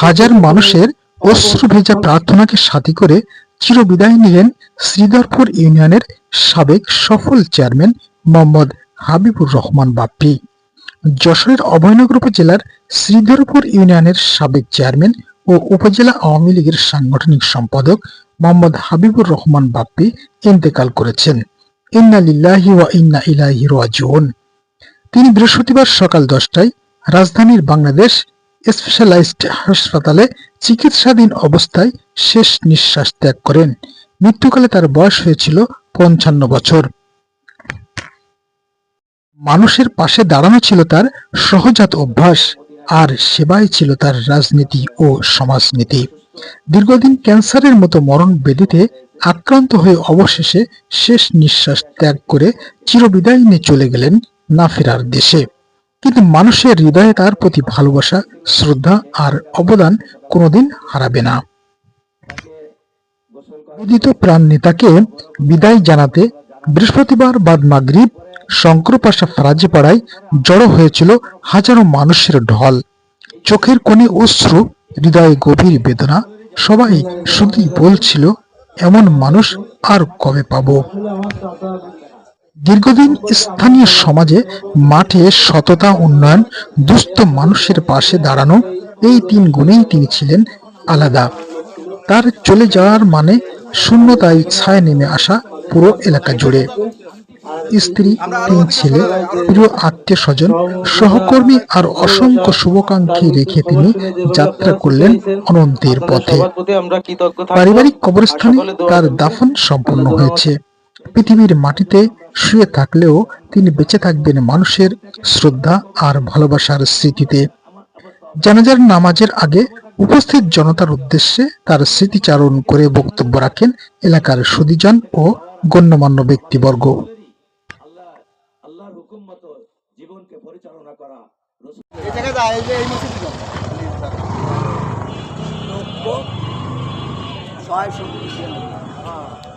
হাজার মানুষের অশ্রু ভেজা প্রার্থনাকে সাথী করে চিরবিদায় নিলেন শ্রীধরপুর ইউনিয়নের সাবেক সফল চেয়ারম্যান মোহাম্মদ হাবিবুর রহমান বাপ্পি। যশোরের অভয়নগর উপজেলার শ্রীধরপুর ইউনিয়নের সাবেক চেয়ারম্যান ও উপজেলা আওয়ামী লীগের সাংগঠনিক সম্পাদক মোহাম্মদ হাবিবুর রহমান বাপ্পি ইন্তেকাল করেছেন। ইন্না লিল্লাহি ওয়া ইন্না ইলাইহি রাজিউন। তিনি বৃহস্পতিবার সকাল দশটায় রাজধানীর বাংলাদেশ স্পেশালাইজড হাসপাতালে চিকিৎসাধীন অবস্থায় শেষ নিঃশ্বাস ত্যাগ করেন। মৃত্যুকালে তার বয়স হয়েছিল পঞ্চান্ন বছর। মানুষের পাশে দাঁড়ানো ছিল তার সহজাত অভ্যাস, আর সেবাই ছিল তার রাজনীতি ও সমাজনীতি। দীর্ঘদিন ক্যান্সারের মতো মরণ বেদিতে আক্রান্ত হয়ে অবশেষে শেষ নিঃশ্বাস ত্যাগ করে চিরবিদায় নিয়ে চলে গেলেন না ফেরার দেশে। কিন্তু মানুষের হৃদয়ে তার প্রতি ভালোবাসা, শ্রদ্ধা আর অবদান কোনোদিন হারাবে না। উদিত প্রাণ নেতাকে বিদায় জানাতে বৃহস্পতিবার বাদ মাগরিব শঙ্করপাশা ফরাজিপাড়ায় জড়ো হয়েছিল হাজারো মানুষের ঢল। চোখের কোণে অশ্রু, হৃদয়ে গভীর বেদনা, সবাই শুধুই বলছিল, এমন মানুষ আর কবে পাবো? দীর্ঘদিন স্থানীয় সমাজে মাঠে সততা, উন্নয়ন, দুস্থ মানুষের পাশে দাঁড়ানো, এই তিন গুণেই তিনি ছিলেন আলাদা। তার চলে যাওয়ার মানে শূন্যতায় ছায় নেমে আসা পুরো এলাকা জুড়ে। স্ত্রী, তিন ছেলে, প্রিয় আত্মীয় স্বজন, সহকর্মী আর অসংখ্য শুভাকাঙ্ক্ষী রেখে তিনি যাত্রা করলেন অনন্তের পথে। পারিবারিক কবরস্থানে তার দাফন সম্পন্ন হয়েছে। পৃথিবীর মাটিতে শুয়ে থাকলেও তিনি বেঁচে থাকবেন মানুষের শ্রদ্ধা আর ভালোবাসার স্মৃতিতে জানাজার নামাজের আগে উপস্থিত জনতার উদ্দেশ্যে তার স্মৃতিচারণ করে বক্তব্য রাখেন এলাকার সুদীজন ও গণ্যমান্য ব্যক্তিবর্গ আল্লাহ আল্লাহর হুকুম জীবনকে পরিচালনা করা এই জায়গায় যায় এই যে এই মসজিদ ছয় সত্তর